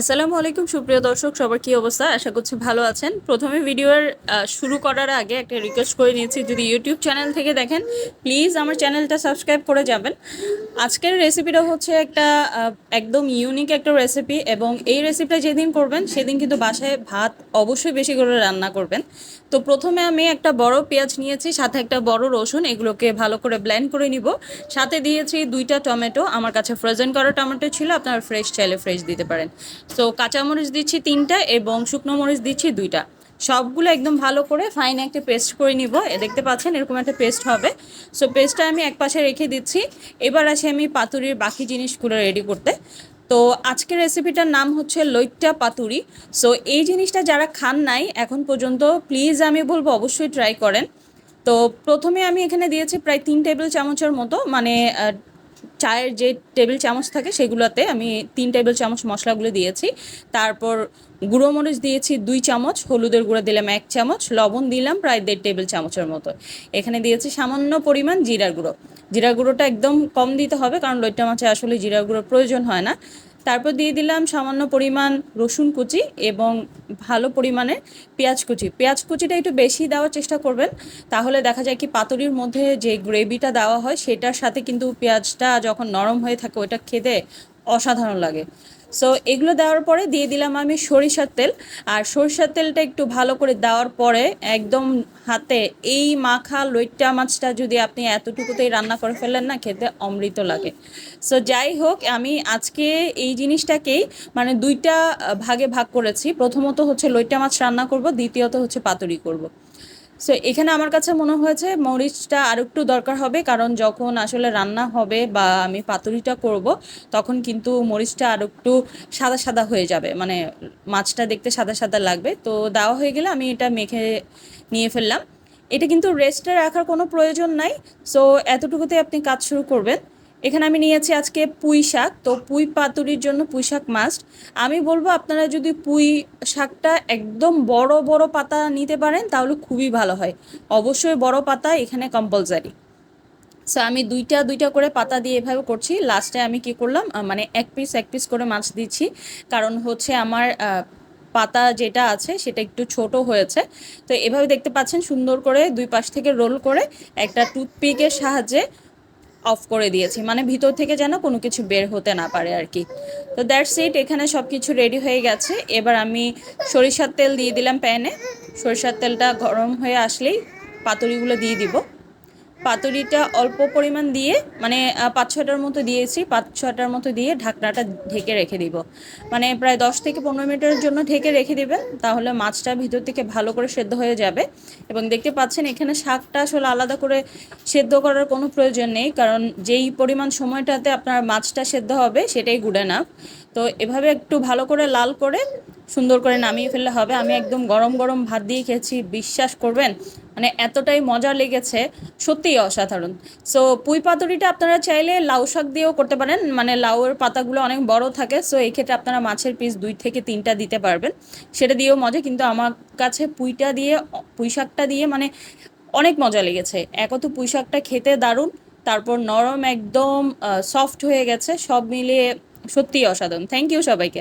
আসসালামু আলাইকুম, সুপ্রিয় দর্শক, সবার কি অবস্থা? আশা করছি ভালো আছেন। প্রথমে ভিডিওর শুরু করার আগে একটা রিকোয়েস্ট করে নিয়েছি, যদি ইউটিউব চ্যানেল থেকে দেখেন প্লিজ আমার চ্যানেলটা সাবস্ক্রাইব করে যাবেন। আজকের রেসিপিটা হচ্ছে একটা একদম ইউনিক একটা রেসিপি এবং এই রেসিপিটা যেদিন করবেন, সেদিন কিন্তু বাসায় ভাত অবশ্যই বেশি করে রান্না করবেন। তো প্রথমে আমি একটা বড় পেঁয়াজ নিয়েছি, সাথে একটা বড় রসুন, এগুলোকে ভালো করে ব্লেন্ড করে নিব। সাথে দিয়েছি দুইটা টমেটো, আমার কাছে ফ্রোজেন করা টমেটো ছিল, আপনারা ফ্রেশ চাইলে ফ্রেশ দিতে পারেন। তো কাঁচামরিচ দিচ্ছি তিনটা এবং শুকনো মরিচ দিচ্ছি দুইটা। সবগুলো একদম ভালো করে ফাইন একটা পেস্ট করে নিব। এ, দেখতে পাচ্ছেন এরকম একটা পেস্ট হবে। সো পেস্টটা আমি এক পাশে রেখে দিচ্ছি। এবার আসি আমি পাতুরির বাকি জিনিসগুলো রেডি করতে। তো, আজকের রেসিপিটার নাম হচ্ছে লইট্টা পাতুরি। সো এই জিনিসটা যারা খান নাই, এখন পর্যন্ত প্লিজ আমি বলব অবশ্যই ট্রাই করেন। তো, প্রথমে আমি এখানে দিয়েছি প্রায় তিন টেবিল চামচের মতো। মানে চায়ের যে টেবিল চামচ থাকে সেগুলোতে আমি তিন টেবিল চামচ মশলাগুলো দিয়েছি। তারপর গুঁড়ো মরিচ দিয়েছি দুই চামচ, হলুদের গুঁড়ো দিলাম এক চামচ, লবণ দিলাম প্রায় দেড় টেবিল চামচের মতো। এখানে দিয়েছি সামান্য পরিমাণ জিরার গুঁড়ো। জিরা গুঁড়োটা একদম কম দিতে হবে কারণ লইট্টা মাছে আসলে জিরা গুঁড়োর প্রয়োজন হয় না। তারপর দিয়ে দিলাম সামান্য পরিমাণ রসুন কুচি এবং ভালো পরিমাণে পেঁয়াজ কুচি। পেঁয়াজ কুচিটা একটু বেশি দেওয়ার চেষ্টা করবেন, তাহলে দেখা যায় কি পাতুরির মধ্যে যে গ্রেভিটা দেওয়া হয় সেটার সাথে কিন্তু পেঁয়াজটা যখন নরম হয়ে থাকে ওটা খেতে অসাধারণ লাগে। সো এগুলো দেওয়ার পরে দিয়ে দিলাম আমি সরিষার তেল। আর সরিষার তেলটা একটু ভালো করে দেওয়ার পরে একদম হাতে এই মাখা লইট্টা মাছটা যদি আপনি এতটুকুতেই রান্না করে ফেলেন না, খেতে অমৃত লাগে। সো যাই হোক, আমি আজকে এই জিনিসটাকেই মানে দুইটা ভাগে ভাগ করেছি। প্রথমত হচ্ছে লইট্টা মাছ রান্না করব, দ্বিতীয়ত হচ্ছে পাতুরি করব। সো এখানে আমার কাছে মনে হয়েছে মরিচটা আর একটু দরকার হবে, কারণ যখন আসলে রান্না হবে বা আমি পাতুরিটা করব, তখন কিন্তু মরিচটা আর একটু সাদা সাদা হয়ে যাবে মানে মাছটা দেখতে সাদা সাদা লাগবে। তো দেওয়া হয়ে গেলে আমি এটা মেখে নিয়ে ফেললাম। এটা কিন্তু রেস্টে রাখার কোনো প্রয়োজন নাই। সো এতটুকুতে আপনি কাজ শুরু করবেন। এখানে আমি নিয়েছি আজকে পুঁই শাক, তো পুঁই পাতুরির জন্য পুঁই শাক মাস্ট আমি বলব আপনারা যদি পুঁই শাকটা একদম বড় বড় পাতা নিতে পারেন, তাহলে খুবই ভালো হয়। অবশ্যই বড় পাতা এখানে কম্পালসারি সো আমি দুইটা দুইটা করে পাতা দিয়ে এভাবে করছি। লাস্টে আমি কি করলাম? মানে এক পিস এক পিস করে মাছ দিচ্ছি। কারণ হচ্ছে আমার পাতা যেটা আছে, সেটা একটু ছোট হয়েছে। তো এভাবে দেখতে পাচ্ছেন সুন্দর করে দুই পাশ থেকে রোল করে একটা টুথপিকের সাহায্যে অফ করে দিয়েছি। মানে ভিতর থেকে যেন কোনো কিছু বের হতে না পারে আর কি। তো দ্যাটস ইট এখানে সব কিছু রেডি হয়ে গেছে। এবার আমি সরিষার তেল দিয়ে দিলাম প্যানে সরিষার তেলটা গরম হয়ে আসলেই পাতুরিগুলো দিয়ে দিব। পাতুরিটা অল্প পরিমাণ দিয়ে মানে পাঁচ ছটার মতো দিয়েছি, পাঁচ ছটার মতো দিয়ে ঢাকনাটা ঢেকে রেখে দিব। মানে প্রায় দশ থেকে পনেরো মিনিটের জন্য ঢেকে রেখে দিবেন, তাহলে মাছটা ভিতর থেকে ভালো করে সেদ্ধ হয়ে যাবে। এবং দেখতে পাচ্ছেন, এখানে শাকটা আসলে আলাদা করে সেদ্ধ করার কোনো প্রয়োজন নেই, কারণ যেই পরিমাণ সময়টাতে আপনার মাছটা সেদ্ধ হবে, সেটাই গুড়ে না। তো এভাবে একটু ভালো করে লাল করে সুন্দর করে নামিয়ে ফেললে হবে। আমি একদম গরম গরম ভাত দিয়ে খেয়েছি, বিশ্বাস করবেন মানে এতটাই মজা লেগেছে, সত্যিই অসাধারণ। সো পুঁই পাতুরিটা আপনারা চাইলে লাউ শাক দিয়েও করতে পারেন মানে লাউয়ের পাতাগুলো অনেক বড় থাকে সো এই ক্ষেত্রে আপনারা মাছের পিস দুই থেকে তিনটা দিতে পারবেন। সেটা দিয়েও মজা, কিন্তু আমার কাছে পুঁইটা দিয়ে, পুঁই শাকটা দিয়ে মানে অনেক মজা লেগেছে। এক তো পুঁই শাকটা খেতে দারুণ, তারপর নরম একদম সফট হয়ে গেছে, সব মিলিয়ে সত্যিই অসাধারণ। থ্যাংক ইউ সবাইকে।